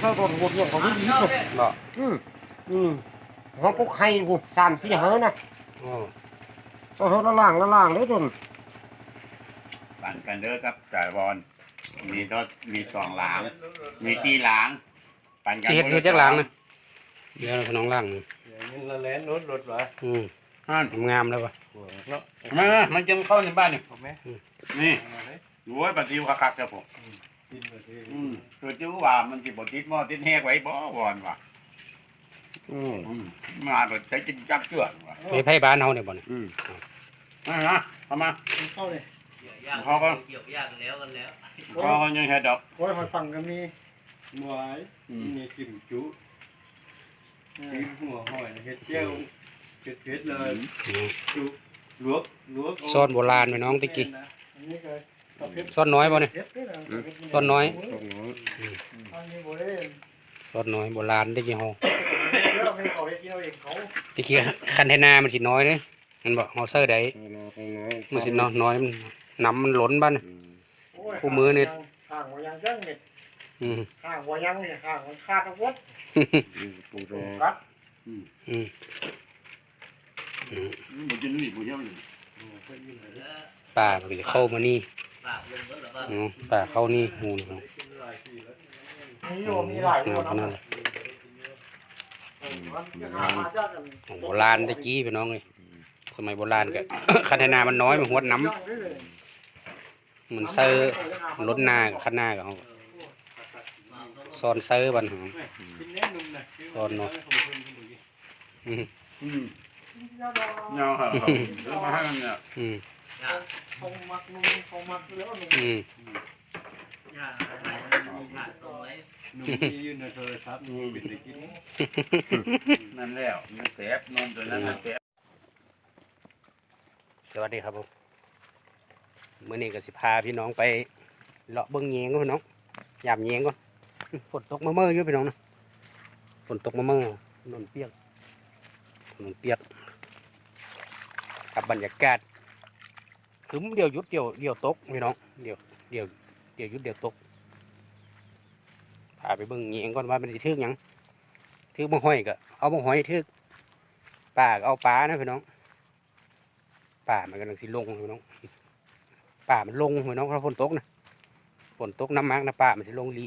เท่าต้นบุญอย่างของพี่ดีเลยบ่อืมอืมเขาปลุกไข่กูสามสี่เฮ้อนะอ้เอาเขาละล่างละล่างเลยจนปั่นกันเด้อครับจ่ายบอลมีรถมีสองหลางมีตีหลางปั่นกันเฮ็ดเฮ็ดจักหลังนะเดี๋ยวพี่น้องล่างนี่ยังละแลนรถรถวะอืมนั่นงามแล้ววะเนาะมามันจะเข้าในบ้านนี่เอาไหมนี่เอาไหมโอ้ยปฏิวัติคักๆครับผมกินมาทีอืม คือจู้ว่ามันสิบ่ติดหม้อติดแหกไว้บ่บอลว่ะอืมอืมมาแบบใจจิจักเจือนว่ะไปไผบ้านเฮาเนี่ยบ่เนี่ยอืมมามาเขามาเข้าเลยเกี่ยวยากเขาก็เกี่ยวยากกันแล้วกันแล้วเขาก็ยังเฮ็ดดอกโอ้ยหอยฟังก็มีหมวยอืมมีจิ้มจุ้มหัวหอยเห็ดเจียวเผ็ดเผ็ดเลยอืมจุลวกลวกซอนโบราณพี่น้องตะกี้อันนี้ก็ ซ่อนน้อยบ่เนี่ยเผ็ดด้วยนะซ่อนน้อยตรงนี้อันนี้บ่ได้ซ่อนน้อยโบราณตะกี้เฮาเดี๋ยวให้เขาไปกินเอาเองเขาตะกี้คันเทนามันสิน้อยเด้มันบ่เฮาเซอร์ได้ตรงนี้ตรงนี้มันสิน้อยน้อยมันน้ำมันล้นบ้านน่ะอืมโอ้ยคู่มือนี่ห่างหัวยังจังเนี่ยอืมห่างหัวยังนี่ห่างมันขาดทั้งหมดอืมปูแดงกัดอืมอืมบ่กินนี่บ่เยอะนี่ป่ามันก็จะเข้ามานี่ ปากลงแล้วก็อืมป่าเข้านี่หูนี่เนาะมีอยู่มีหลายตัวงามขนาดนะนั้นมันจะหามาจากกันของโบราณตะกี้พี่น้องเอ้ยสมัยโบราณก็คันเทนามันน้อยมันหวดน้ำมันเซอร์ล้นหน้ากับคันหน้ากับเฮาซ่อนเซอร์บันหอมตอนเนาะอืมอืมเงาครับเอามาให้มันเนี่ย อืมยากเขามักนุ่มเขามักแล้วนุ่มอืมยากอะไรยากตรงไหนนุ่มที่ยืนในโทรศัพท์นุ่มเป็นได้กินนั่นแล้วมันแสบนมตัวนั้นน่ะแสบสวัสดีครับผมมื้อนี้ก็สิพาพี่น้องไปเลาะเบิ่งแยงก่อนพี่น้องยามแยงก่อนอื้อฝนตกมาเมื่ออยู่พี่น้องนะฝนตกมาเมื่อถนนเปียกถนนเปียกกับบรรยากาศ ครึ้มเดียวยุดเดียวเดียวตกพี่น้องเดียวเดียวเดียวยุดเดียวตกพาไปเบิ่งแยงก่อนว่ามันสิทึกยังทึกบ่ห้อยก็เอาบ่ห้อยทึกปลาเอาปลานะพี่น้องป่ามันกำลังสิลงพี่น้องป่ามันลงพี่น้องเพราะฝนตกนะฝนตกน้ำมากนะป่ามันสิลงหลี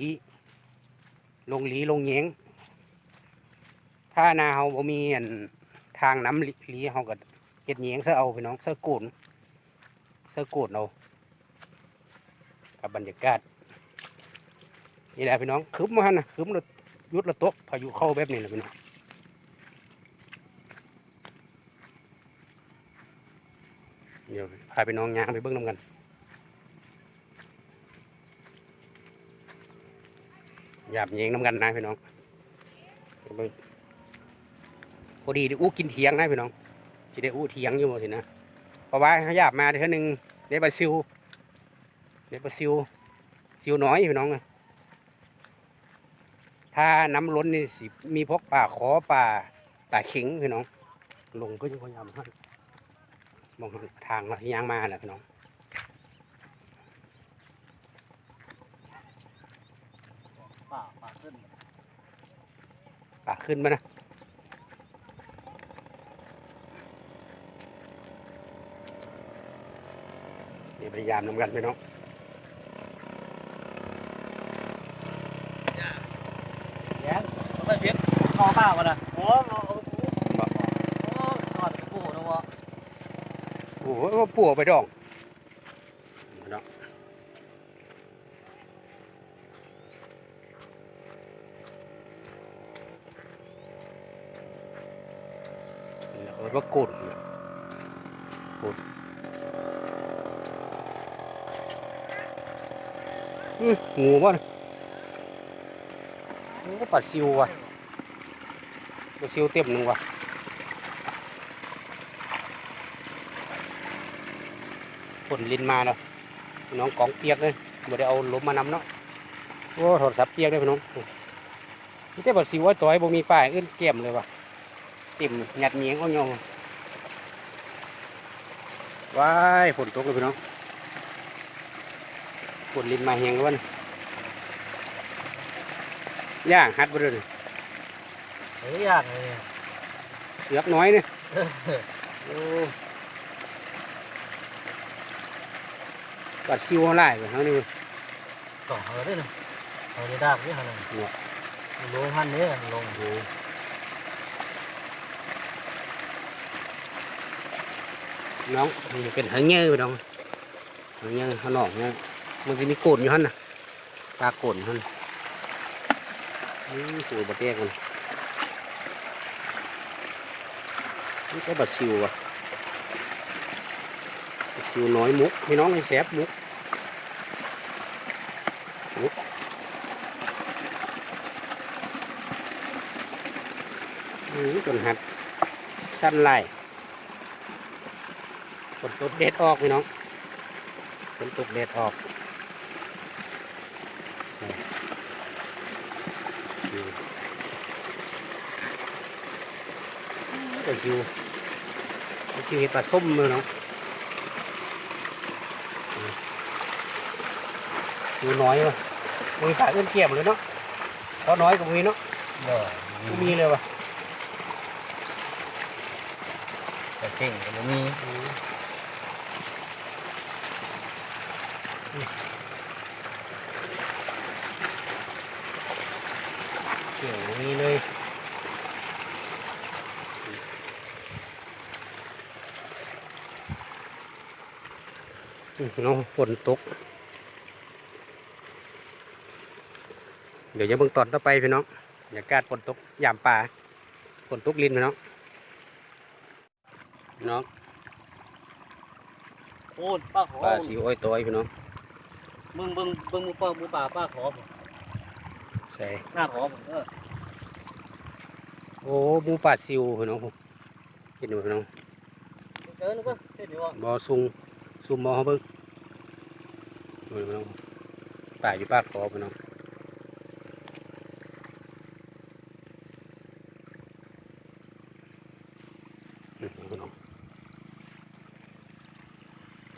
ลงหลีลงแยงถ้านาเฮาบ่มีอันทางน้ำหลีเฮาก็เฮ็ดแยงเสื้อเอาพี่น้องเสื้อกูน เสื้อกูนเอากับบรรยากาศนี่แหละพี่น้องคึมมาหันนะคึมแล้วหยุดแล้วตกพายุเข้าแบบนี้นะพี่น้องเดี๋ยวพาไปน้องยางไปเบิ้งน้ำกันหยาบเยงน้ำกันนะพี่น้องพอดีได้อู้กินเทียงนะพี่น้องสิได้อู้เทียงอยู่หมดสินะ เพราะว่าเขาหยาบมาเท่านึงได้ปลาซิวได้ปลาซิวซิวน้อยพี่น้องอะถ้าน้ำล้นนี่สิมีพวกป่าขอป่าป่าเข็งพี่น้อง ลงก็ยังพยายามให้มองทางที่ยางมาแหละพี่น้องป่าป่าขึ้นป่าขึ้นมานะ พยายามนำกันพี่น้องแย้งไม่เพี้ยนคอเปล่ากันนะอ๋อเอาเอาโอ้ทอดปูนะวะโอ้โหปั่วไปดองพี่น้องแล้วก็ว่ากุดกุดอื้อ งูป่ะเนี่ยโอ้ปลาซิวว่ะปลาซิวเต็มหนึ่งว่ะฝนลินมาเนาะน้องกองเปียกเลยบ่ได้เอาลมมานำเนาะโอ้โทรศัพท์เปียกเลยพี่น้องนี่แต่บ่สิวว่าต่อยบ่มีป้ายอื่นเก็มเลยว่ะติ่มหยัดเหนียงเอาโยงว้ายฝนตกเลยพี่น้อง ฝนลินมาแหงแล้ววะนี่ย่างฮัดบ่เด้อนี่เฮ้ยยากเลยเนี่ยเสือกน้อยนี่โอ้กัดซิวหลายไปเฮานี่ต่อเอาด้วยนะเอาได้ดากด้วยฮะนั่นหัวลงหันเนี่ยลงโอ้น้องนี่เป็นหางเงี้ยน้องหางเงี้ยข้างนอกเนี่ย มันจะมีโกนอยู่หั่นนะปลาโกนหั่นนี่สวยบ่แตกมันนี่ก็บัดซิวอะบัดซิวน้อยมุกพี่น้องไอ้แสบมุกมุกอืมจนหัดสั้นไหลฝนตกเด็ดออกพี่น้องฝนตกเด็ดออก ก็ชิวก็ชิวเห็ดปลาส้มเลยเนาะอืมชิวน้อยวะมีปลาเอื้อนเกี่ยมเลยเนาะเพราะน้อยก็มีเนาะเด้อก็มีเลยวะแต่เก่งก็บ่มี เกี่ยวมีเลยอืม น้องฝนตก เดี๋ยวจะเบิ่งตอนต่อไปพี่น้องบรรยากาศฝนตกยามป่าฝนตกลินพี่น้องพี่น้องโอ้ยป้าขอป่าสีอ้อยตัวพี่น้องมึงเบิ่งเบิ่งหมูป้าหมูป่าป้าขอผมใส่หน้าขอผมเออโอ้หมูป่าซิวพี่น้องผมเห็นดูพี่น้องเจอนึกว่าเห็นอยู่ว่าบอซุง ซุมบอเขาเบิ่งดูพี่น้องป่าอยู่ปากคอพี่น้องอืมพี่น้อง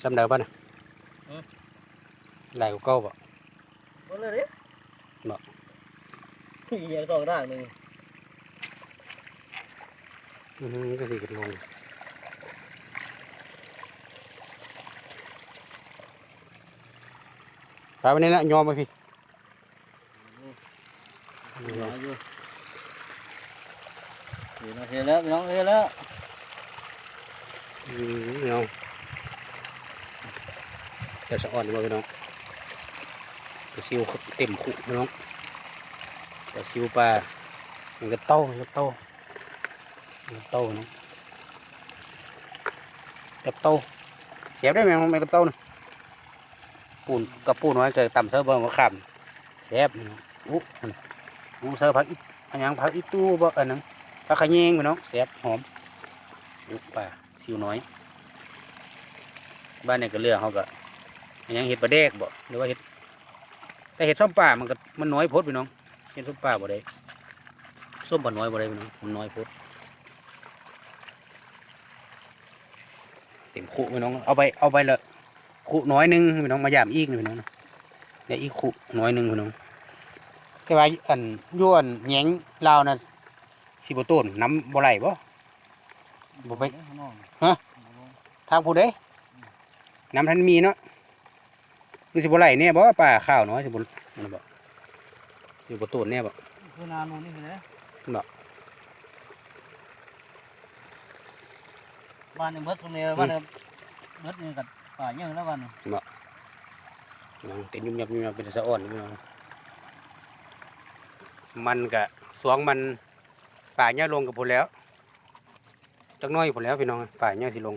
จำได้ป่ะนะหลายกว่าเก่าป่ะบ่เลยดิบ่อีหยังสองร่างหนึงอือฮึก็สิกันลง ไปวันนี้นะยอมไปพี่เหลืออยู่เห็นแล้วเห็นแล้วพี่น้องเห็นแล้วอืมพี่น้องแต่สะอ่อนดีกว่าพี่น้องแต่ซิวเต็มคุพี่น้องแต่ซิวปลามันก็เต้ามันก็เต้ามันก็เต้าเนาะกับเต้าเสียบได้ไหมมันกับเต้านะ ปูนกับปูน้อยเกิดต่ำเสือเบิ่งว่าขามเสียบพี่น้องอุ๊บมันอู้เสือผักอีอันยังผักอีตู้บ่อันนั้นผักขะแยงพี่น้องเสียบหอมอุ๊ปลาซิวน้อย บ้านเนี่ยก็เลือกเขาก็อันยังเห็ดปลาแดกบ่หรือว่าเห็ดแต่เห็ดส้มป่ามันก็มันน้อยพดพี่น้องเห็ดส้มป่าบ่ได้ส้มป่าน้อยบ่ได้พี่น้องมันน้อยพดเต็มคุพี่น้องเอาไปเอาไปเละ คุน้อยหนึงพี่น้องมายามอีกนี่พี่น้องนะเดี๋ยวอีกคุน้อยหนึงพี่น้องแต่ว่าอันย้วนแหยงลาวน่ะสิบ่ต้นน้ำบ่ไหลบ่บ่ไปข้างนอกทางผู้ใดน้ำทันมีเนาะมันสิบ่ไหลเนี่ยบ่ป่าข้าวน้อยสิบ่นั่นบ่สิบ่ตูนเนี่ยบ่คือนาโน่นนี่คือไงบ่บ้านเนี่ยเบิดตรงนี้บ้านเนี่ยเบิดนี่กับ ป่าเยอะแล้วบ้านเนี่ยน้องเต็มยุ่มยับยุ่มยับเป็นสะอ่อนมันก็สวงมันป่าเนี่ยลงกับพุ่นแล้วจักน้อยพุ่นแล้วพี่น้องป่าเนี่ยสิลง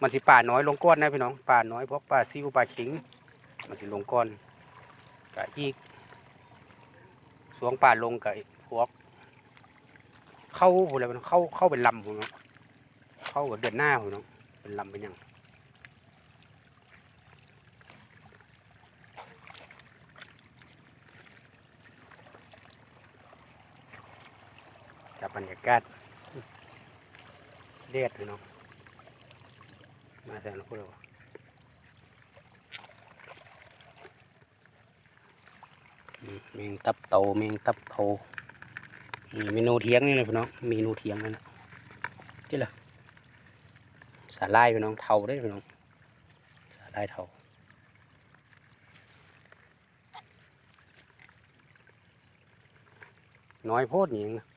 มันสิป่าน้อยลงก้อนนะพี่น้องป่าน้อยพวกป่าซิวป่าขิง มันสิลงก้อนกะอีกสวงป่าลงกับพวก เข้าพุ่นแล้วเข้าเข้าเป็นลำพุ่นเนาะเข้ากับเดือนหน้าพุ่นเนาะเป็นลำเป็นยัง กับบรรยากาศเด็ดเลยเนาะมาแสนลูกเลยวะอือืมแมงตับโตแมงตับโตนี่เมนูเทียงนี่เลยพี่น้องเมนูเทียงนั่นแหละที่ละสาลายพี่น้องเทาได้พี่น้องสาลายเทาน้อยโพดนี่เองนะ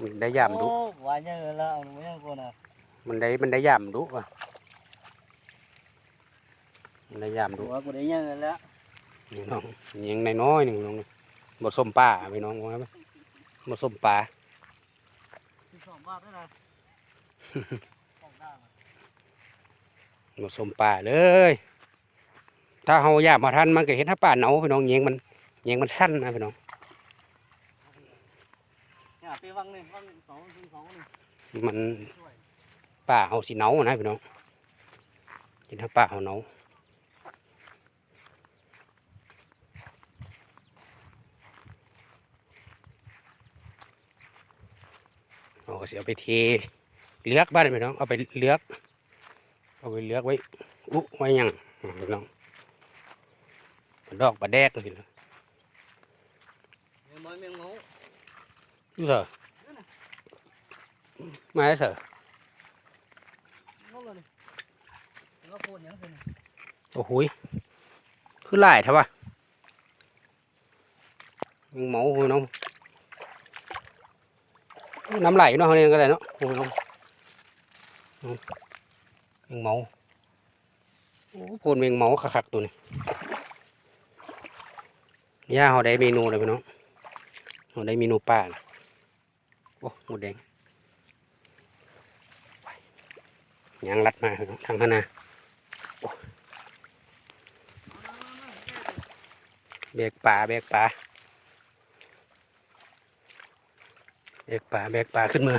มันได้ยามดุโอ้วายเยอะแล้วเอาหนูยังคนอะมันได้มันได้ยามดุว่ะมันได้ยามดุ หัวกูได้เยอะแล้วนี่น้องยังในน้อยๆหนึ่งน้องบดส้มปลาพี่น้องว่าไหมบดส้มปลาที่สองบาทได้นะของได้มาบดส้มปลาเลย ถ้าเฮาอยากมาทันมันก็เห็นถ้าป่าเหนาพี่น้องเยียงมันเยียงมันสั้นนะพี่น้อง เนี่ยไปวังหนึ่งวังสองถึงสองหนึ่งมันป่าเฮาสิเนานะพี่น้องเห็นถ้าป่าเฮาเนาเอาก็สิเอาไปเทเลือกบ้านพี่น้องเอาไปเลือก เอาไปเลือกไว้อุไว้ยังพี่น้องดอกปลาแดกนี่นะเมียม้อยเมียง ดูเถอมาเถอะนั่นเลยแล้วก็พูดอย่างนั้นเลยโอ้โหคือหลายท่ะวะยังเมาพี่น้องน้ำไหลเนาะเขาเนี่ยก็ได้เนาะโอ้ยน้องมยังเมาโอ้พูนเมงเมาคักๆตัวนี้ย่าเขาได้เมนูเลยพี่น้องเขาได้เมนูป้านะ โอ้หมดแดงยางรัดมาทางข้างหน้าโอ้เบกป่าเบกป่าเบกป่าเบกป่าขึ้นมือ